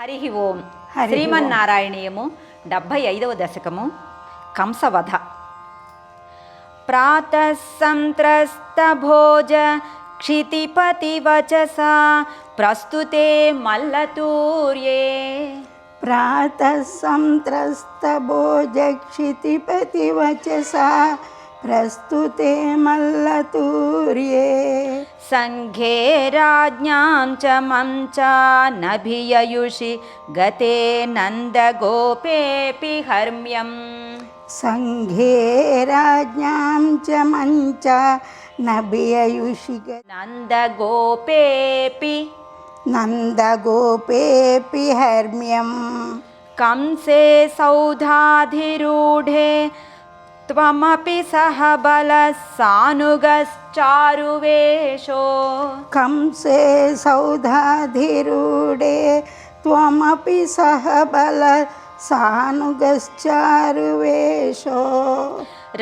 హరి ఓం. శ్రీమన్నారాయణీయము డెబ్భై ఐదవ దశకము. కంసవధ. ప్రాత సంత్రస్త భోజ క్షితిపతి వచస ప్రస్తుతే మల్లతూర్యే. ప్రాత సంత్రస్త భోజ క్షితిపతి వచసా प्रस्तुते मल्लतूर्ये सङ्घे राज्ञां च मञ्चा नभिययुषि गते नन्दगोपेऽपि हर्म्यम् सङ्घे राज्ञां च मञ्चा नभिययुषि नन्दगोपेऽपि नन्दगोपेऽपि हर्म्यम् कंसे सौधाधिरूढे त्वमपि सह बलः सानुगश्चारुवेषो कंसे सौधाधिरूढे त्वमपि सह बल सानुगश्चारुवेषो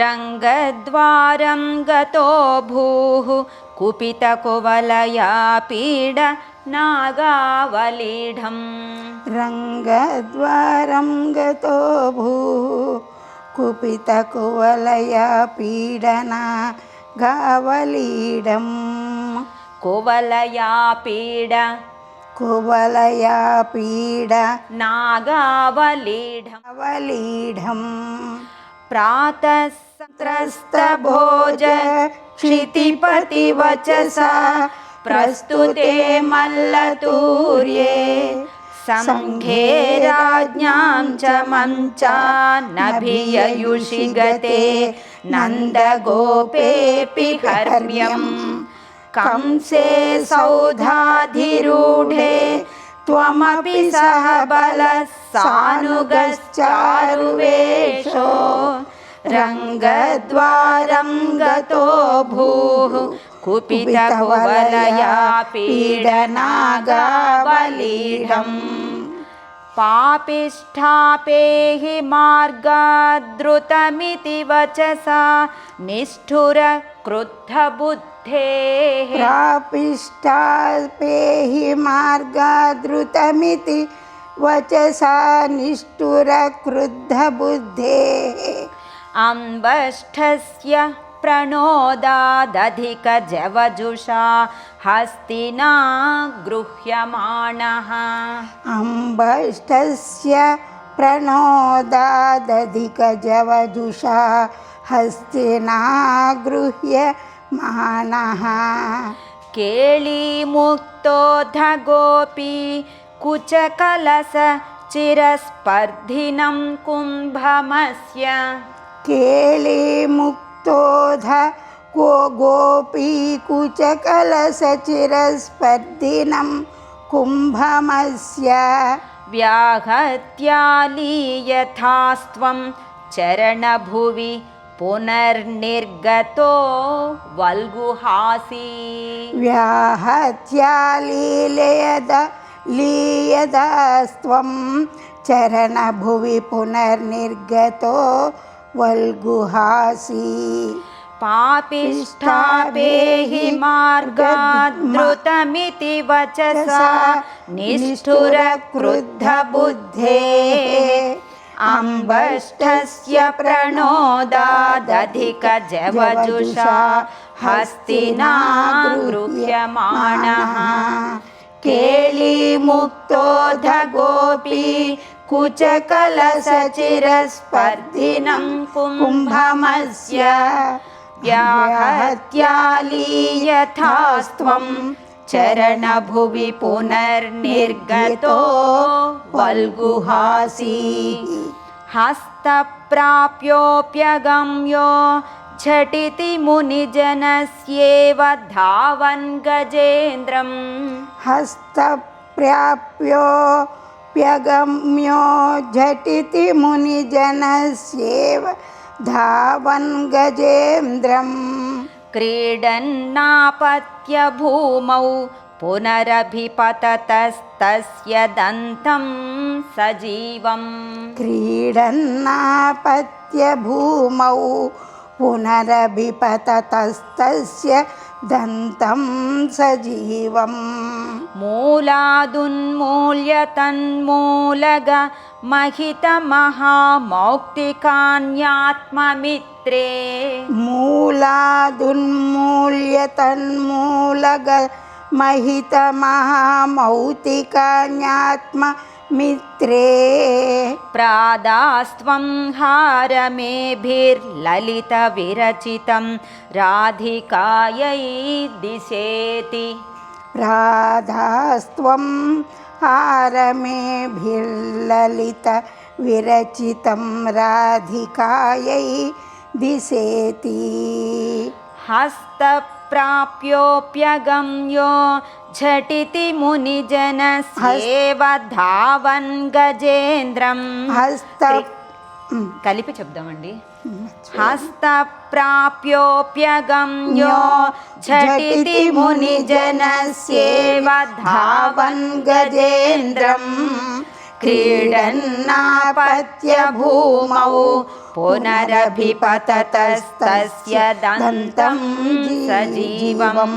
रङ्गद्वारं गतो भूः कुपितकुवलया पीड नागावलीढम्। रङ्गद्वारं गतो भूः కుపిత కువలయ పీడన గావలీడం. కువలయా పీడ కువలయా పీడ నాగావలీఢం. అవలీఢం ప్రాతస్త్రస్తభోజ క్షితిపతి వచస ప్రస్తుతే మల్లతూర్యే सङ्घे राज्ञां च नभिययुषि गते नन्दगोपेऽपि हर्म्यम् कंसे सौधाधिरूढे त्वमपि सह बलः सानुगश्चारुवेषो। रङ्गद्वारं गतो भूः कुपितकुवलया पीडनागावलीढम् पापिष्ठापेहि मार्गाद्रुतमिति वचसा निष्ठुरक्रुद्धबुद्धेः प्रापिष्टापेहि मार्गादृतमिति वचसा निष्ठुरक्रुद्धबुद्धेः अम्बष्ठस्य प्रणोदादधिकजवजुषा हस्तिना गृह्यमाणः। अम्बष्टस्य प्रणोदादधिकजवजुषा हस्तिना गृह्य मानः केळीमुक्तोऽधगोपी कुचकलस चिरस्पर्धिनं कुम्भमस्य केळीमुक्तोध को गोपीकुचकलसचिरस्पर्धिनं कुम्भमस्य व्याहत्यालीयथास्त्वं चरणभुवि पुनर्निर्गतो वल्गुहासी व्याहत्यालीलयद लीयदास्त्वं चरणभुवि पुनर्निर्गतो वल्गुहासि। पापिष्ठापेहि मार्गाद्रुतमिति वचसा निष्ठुरक्रुद्धबुद्धेः। अम्बष्ठस्य प्रणोदादधिकजवजुषा हस्तिना गृह्यमाणः केळीमुक्तोऽधगोपी कुचकलसचिरस्पर्धिनं कुम्भमस्य व्याहत्यालीयथास्त्वं चरणभुवि पुनर्निर्गतो वल्गुहासी। हस्तप्राप्योऽप्यगम्यो झटिति मुनिजनस्येव धावन् गजेन्द्रम् हस्तप्राप्योऽप्यगम्यो झटिति मुनिजनस्येव धावन् गजेन्द्रम् क्रीडन्नापत्य भूमौ पुनरभिपततस्तस्य दन्तं सजीवम्। क्रीडन्नापत्य भूमौ पुनरभिपततस्तस्य दन्तं सजीवम् मूलादुन्मूल्य तन्मूलग महितमहामौक्तिकान्यात्ममित्रे मूलादुन्मूल्य तन्मूलग महितमहामौतिकान्यात्ममित्रे प्रादास्त्वं हारमेभिर्ललितविरचितं राधिकायै दिशेति। राधास्त्वं हारमेभिर्ललितविरचितं राधिकायै दिशेति हस्तप्राप्योऽप्यगम्यो झटिति मुनिजनस्येव धावन् गजेन्द्रं हस्त కలిపి చెప్దామండి हस्तप्राप्योऽप्यगम्यो झटिति मुनिजनस्येव धावन् गजेन्द्रम् क्रीडन्नापत्य भूमौ पुनरभिपततस्तस्य दन्तं सजीवम्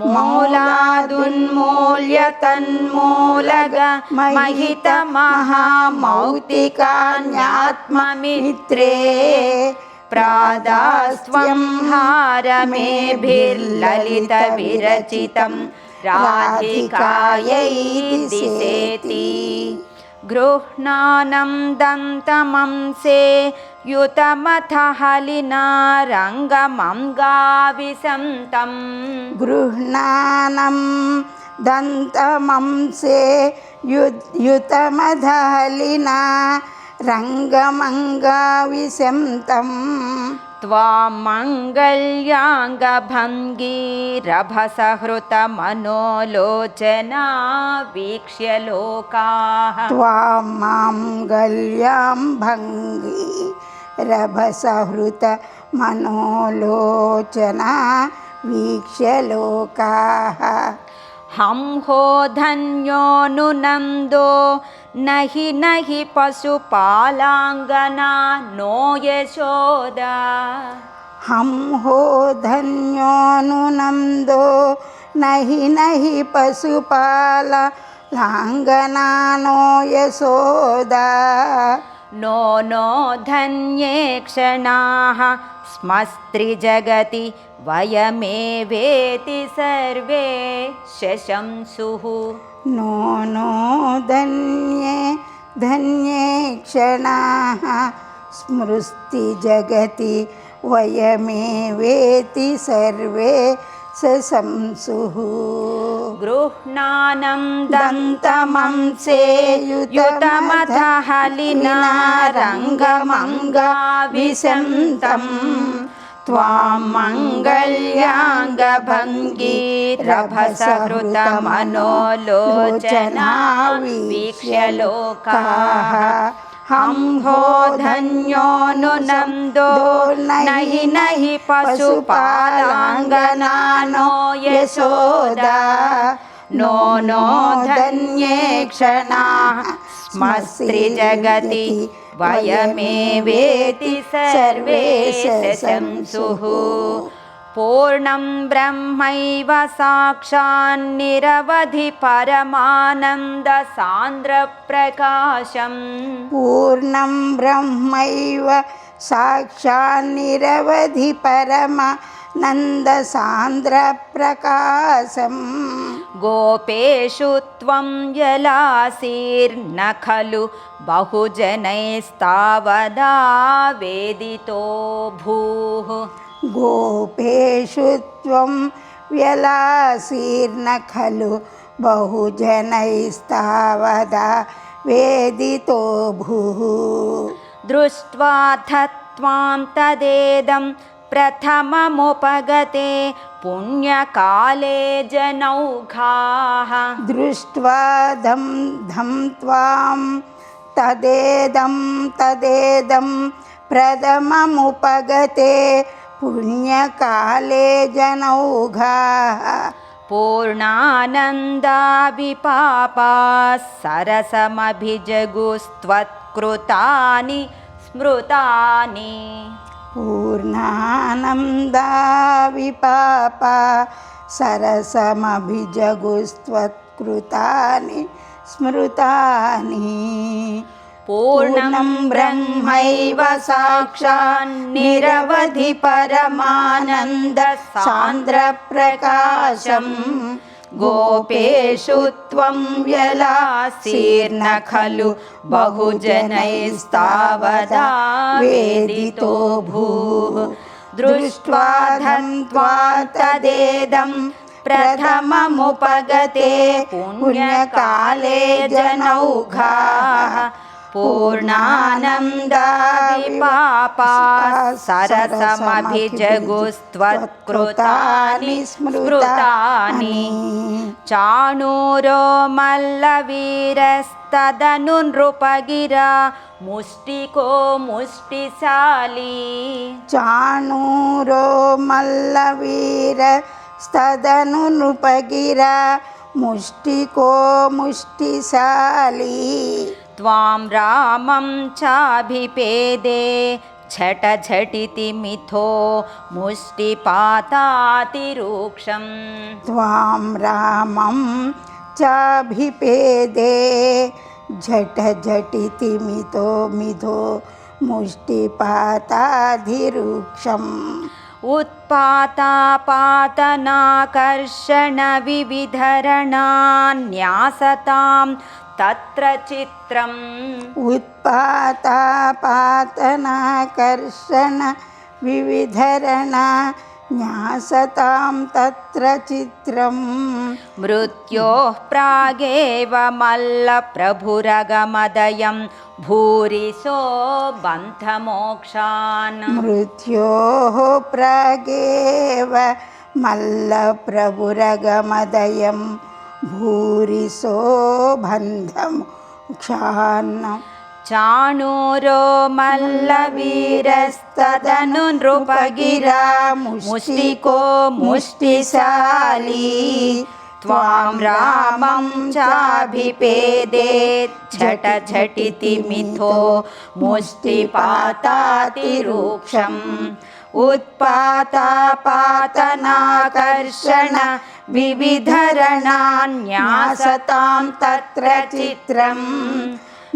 मूलादुन्मूल्य तन्मूलग महितमहामौक्तिकान्यात्ममित्रे प्रादास्त्वं हारमेभिर्ललितविरचितं राधिकायै दिशेति गृह्णानं दन्तमंसे युतमथ हलिना रङ्गमं गाविसन्तम् गृह्णानं दन्तमंसे युत् युतमधलिना रङ्गमङ्गाविशन्तम् त्वां मङ्गल्याङ्गभङ्गीरभसहृतमनोलोचना वीक्ष्य लोकाः त्वां माङ्गल्यां भङ्गी रभसहृत मनोलोचना वीक्ष्य लोकाः हंहो धन्योऽनुनन्दो नहि नहि पशुपालाङ्गना नो यशोदा हम हो धन्योऽनुनन्दो नहि नहि पशुपाल लाङ्गनानो यशोदा नो नो धन्ये क्षणाः स्मस्त्रिजगति वयमेवेति सर्वे शशंसुः नो नो धन्ये धन्ये क्षणाः स्मृस्ति जगति वयमेवेति सर्वे सशंसुः गृह्णानं हलिना रङ्गमङ्गाविशन्तं त्वां मङ्गल्याङ्गभङ्गीरभसहृतमनोलोचना वीक्ष्य लोकाः हंहो धन्योऽनुनन्दो नहि नहि पशुपालाङ्गना नो यशोदा। नो नो धन्ये क्षणाः स्मस्त्रिजगति वयमेवेति सर्वे शशंसुः पूर्णं ब्रह्मैव साक्षान्निरवधि परमानन्दसान्द्रप्रकाशम्। पूर्णं ब्रह्मैव साक्षान्निरवधि परमानन्दसान्द्रप्रकाशम् गोपेषु त्वं यलासीर्न खलु बहुजनैस्तावदा वेदितो भूः। गोपेषु त्वं व्यलासीर्न खलु बहुजनैस्तावदा वेदितो भूः। दृष्ट्वाथ त्वां तदेदं प्रथममुपगते पुण्यकाले जनौघाः। दृष्ट्वा धं धं त्वां तदेदं तदेदं प्रथममुपगते पुण्यकाले जनौघाः। पूर्णानन्दाविपापाः सरसमभिजगुस्त्वत्कृतानि स्मृतानि पूर्णानन्दा विपापा सरसमभिजगुस्त्वत्कृतानि स्मृतानि। पूर्णं ब्रह्मैव साक्षान्निरवधि परमानन्द सान्द्रप्रकाशम् गोपेषु त्वं व्यलासीर्न खलु बहुजनैस्तावदा वेदितो भूः। दृष्ट्वा धन्त्वा तदेदं प्रथममुपगते पुण्यकाले जनौघाः पूर्णानन्दा विपापा सरसमभिजगुस्त्वत्कृतानि स्मृतानि चाणूरो मल्लवीरस्तदनु नृपगिरा मुष्टिको मुष्टिशाली चाणूरो मल्लवीरस्तदनु नृपगिरा मुष्टिको मुष्टिशाली त्वां रामं चाभिपेदे झटझटिति मिथो मुष्टिपातातिरूक्षम्। त्वां रामं चाभिपेदे झट झटिति मिथो मिथो मुष्टिपाताधिरुक्षम्। उत्पातापातनाकर्षणविविधरणान्यासतां तत्र चित्रम्। उत्पातापातनाकर्षण विविधरणा न्यासतां तत्र चित्रम्। मृत्योः प्रागेव मल्लप्रभुरगमदयं भूरिसो बन्धमोक्षान्। मृत्योः प्रागेव मल्लप्रभुरगमदयं भूरिसो बन्धं क्षान् चाणूरो मल्लवीरस्तदनु नृपगिरा मुष्टिको मुष्टिशाली। त्वां रामं चाभिपेदे झट झटिति मिथो मुष्टिपातातिरूक्षम्। उत्पातापातनाकर्षण विविधरणान्यासतां तत्र चित्रम्।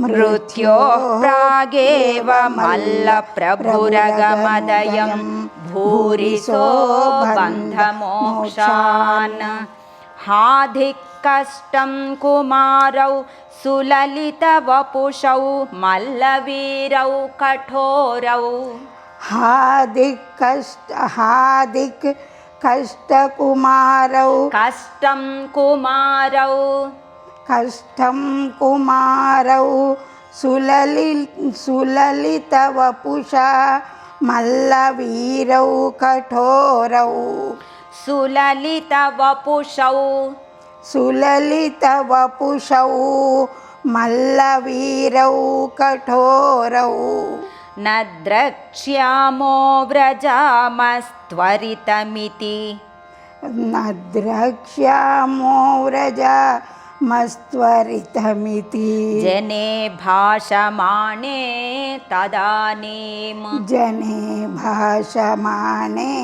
मृत्योः प्रागेव मल्लप्रभुरगमदयं भूरिसो बन्धमोक्षान्। हाधिकष्टं कुमारौ सुललितवपुषौ मल्लवीरौ कठोरौ। हादिक्कष्ट हादिक् कष्टकुमारौ कष्टं कुमारौ कष्टं कुमारौ सुललि सुललितवपुषा मल्लवीरौ कठोरौ सुललितवपुषौ सुललितवपुषौ मल्लवीरौ कठोरौ न द्रक्ष्यामो व्रजामस्त्वरितमिति। न द्रक्ष्यामो व्रजा मस्त्वरितमिति जने भाषमाणे तदानीं जने भाषमाणे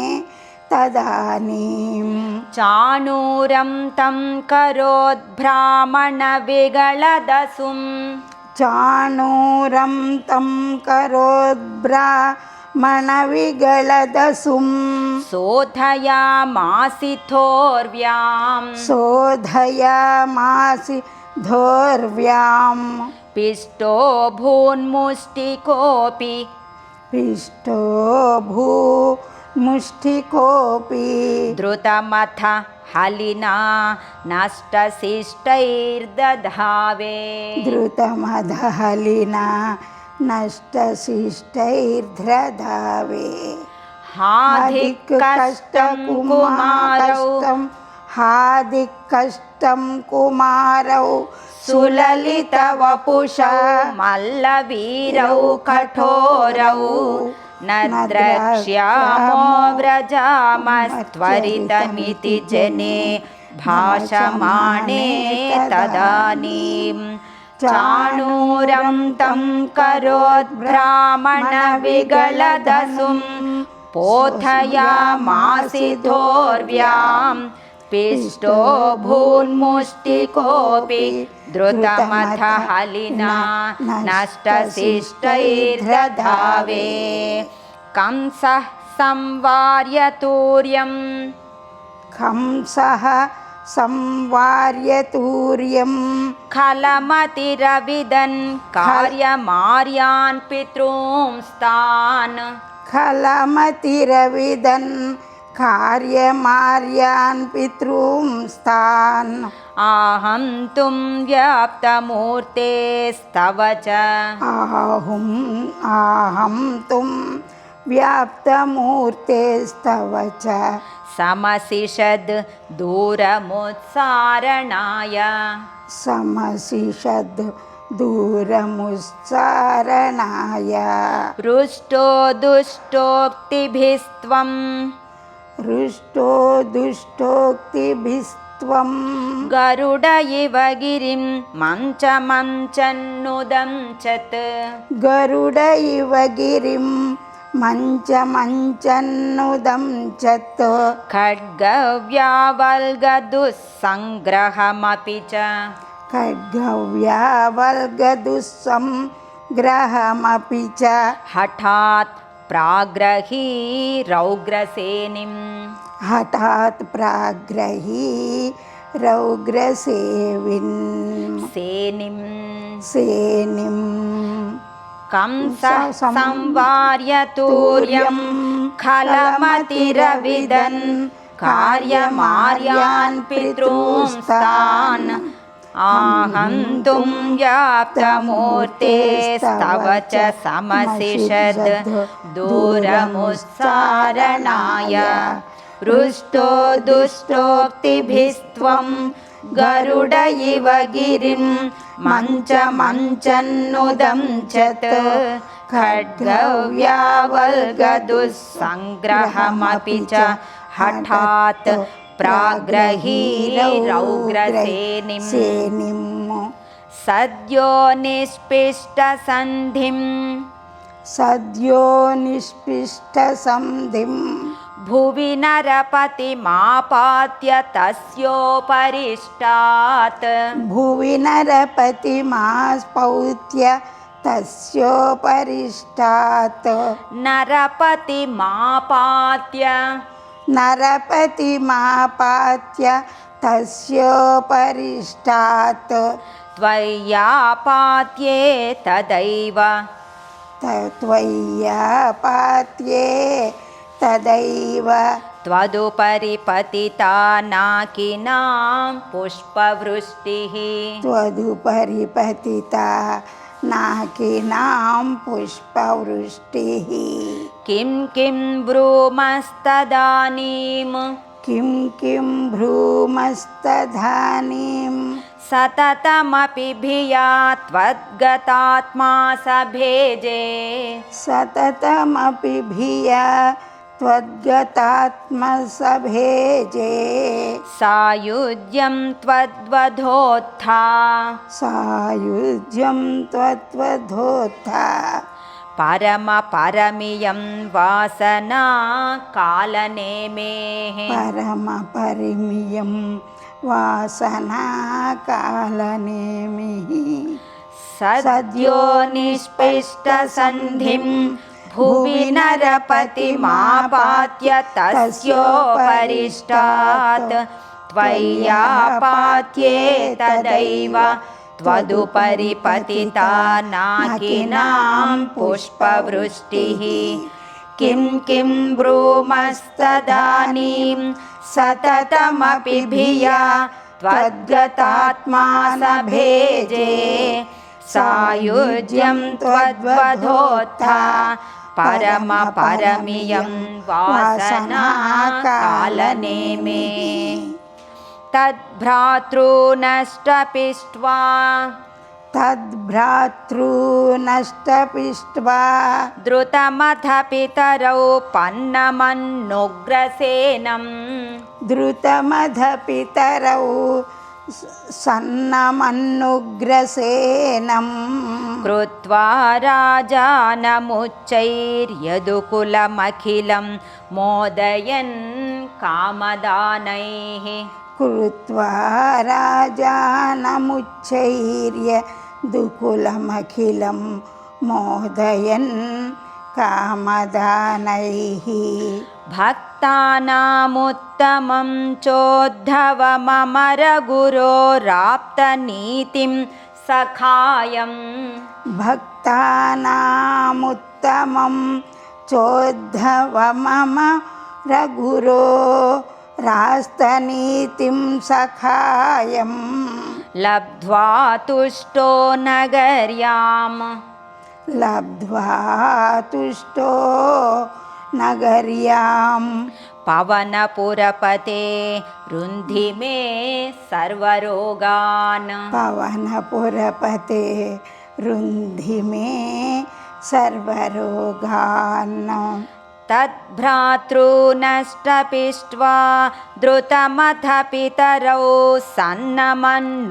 तदानीं चाणूरं तं करोद्ब्राह्मणविगळदसुं चाणूरं तं करोद्ब्राह्मणविगळदसुं शोधयामासिथोर्व्यां शोधयामासि धोर्व्यां पिष्टो भून्मुष्टिकोऽपि। पिष्टो भू मुष्टिकोऽपि द्रुतमथ हलिना नष्टशिष्टैर्दधावे। द्रुतमधहलिना नष्टशिष्टैर्ध्रधावे हाधिकष्टं कुमारौ हादिक्कष्टं कुमारौ सुललितवपुषौ मल्लवीरौ कठोरौ न द्रक्ष्यामो व्रजामस्त्वरितमिति जने भाषमाणे तदानीं चाणूरं तं करोद्ब्राह्मणविगलदसुं पोथयामासिधोर्व्यां पिष्टो भून्मुष्टिकोऽपि द्रुतमथ हलिना नष्टशिष्टैर्दधावे। कंसः संवार्य तूर्यम् कंसः संवार्य तूर्यं खलमतिरविदन् कार्यमार्यान् पितॄंस्तान्। खलमतिरविदन् कार्यमार्यान् पितॄंस्तान् आहन्तुं व्याप्तमूर्तेस्तव च। आहुम् आहं तुं व्याप्तमूर्तेस्तव च। समसिषद् दूरमुत्सारणाय। समसिषद् दूरमुच्चारणाय पृष्टो दुष्टोक्तिभिस्त्वं रुष्टो दुष्टोक्तिभिस्त्वं गरुड इव गिरिं मञ्चमञ्चन्नुदं चत्। गरुड इव गिरिं मञ्चमञ्चन्नुदं चत्। खड्गव्यावल्गदुःसङ्ग्रहमपि च। खड्गव्यावल्गदुःसङ्ग्रहमपि च। हठात् प्राग्रही रौग्रसेनिं हठात् प्राग्रही रौग्रसेविन् सेनिं सेनिं कंस संवार्य तूर्यं खलमतिरविदन्। कार्यमार्यान् पितॄंस्तान् आहन्तुं व्याप्तमूर्तेस्तव च समसिषद् दूरमुत्सारणाय। पृष्टो दुष्टोक्तिभिस्त्वं गरुड इव गिरिं मञ्चमञ्चन्नुदं च खड्गव्यावल्गदुःसङ्ग्रहमपि च हठात् प्राग्रहीरौग्रसेनिं सेनिं सद्यो निष्पिष्टसन्धिं सद्यो निष्पिष्टसन्धिं भुवि नरपतिमापात्य तस्योपरिष्टात्। भुवि नरपतिमास्पौत्य तस्योपरिष्टात्। नरपतिमापात्य नरपतिमापात्य तस्योपरिष्टात्। त्वय्यापात्ये तदैव। त्वय्यापात्ये तदैव। त्वदुपरि पतिता नाकिनां पुष्पवृष्टिः। त्वदुपरि पतिता नाकिनां पुष्पवृष्टिः किं किं ब्रूमस्तदानीं किं किं भ्रूमस्तधानीं सततमपि भिया त्वद्गतात्मा स भेजे सततमपि भिया त्वद्गतात्मसभेजे सायुज्यं त्वद्वधोत्था। सायुज्यं त्वत्वधोत्था परमपरमियं वासना कालनेमेः। परमपरिमियं वासनाकालनेमिः सद्यो निष्पिष्टसन्धिं भुवि नरपतिमापात्य तस्योपरिष्टात्। त्वय्यापात्ये तदैव त्वदुपरि पतिता नाकिनां पुष्पवृष्टिः। किं किं ब्रूमस्तदानीं सततमपि भिया त्वद्गतात्मा स भेजे। सायुज्यं त्वद्वधोत्था परमपरमियं वासना कालनेमे तद्भ्रातॄनष्टपिष्ट्वा तद्भ्रातॄनष्टपिष्ट्वा द्रुतमथ पितरौ पन्नमन्नुग्रसेनम्। द्रुतमधपितरौ सन्नमन्नुग्रसेनं कृत्वा राजानमुच्चैर्यदुकुलमखिलं मोदयन् कामदानैः కృత్వా రాజానముచ్చైర్య దుకులమఖిలం మోదయన్ కామదానైః భక్తానాముత్తమం చోద్ధవమరగురోరాప్తనీతిం సఖాయం భక్తానాముత్తమం చోద్ధవమమ రఘురో रास्तनीतिं सखायम्। लब्ध्वा तुष्टो नगर्याम्। लब्ध्वा तुष्टो नगर्यां पवनपुरपते रुन्धि मे सर्वरोगान्। पवनपुरपते रुन्धि मे सर्वरोगान् तद्भ्रातॄनष्टपिष्ट्वा द्रुतमथ पितरौ सन्नमन्नुग्रसेनं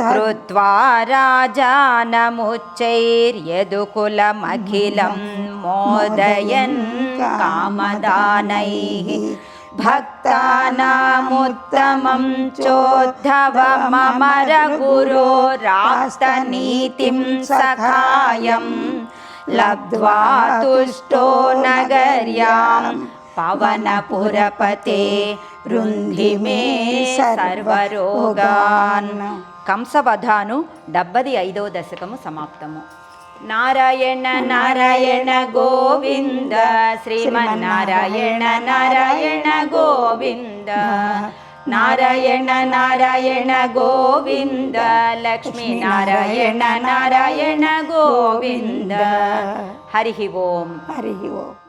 तद्- कृत्वा राजानमुच्चैर्यदुकुलमखिलं मोदयन् कामदानैः भक्तानामुत्तमं चोद्धवममरगुरो रास्तनीतिं सखायम् लब्ध्वा तुष्टो नगर्यां पवनपुरपते रुन्धि मे సర్వరోగాన్ కంసవధాను డెబ్బది ఐదో దశకము సమాప్తము నారాయణ నారాయణ గోవింద శ్రీమన్నారాయణ నారాయణ గోవింద ನಾರಾಯಣ ನಾರಾಯಣ ಗೋವಿಂದ ಲಕ್ಷ್ಮೀ ನಾರಾಯಣ ನಾರಾಯಣ ಗೋವಿಂದ ಹರಿ ಓಂ ಹರಿ ಓಂ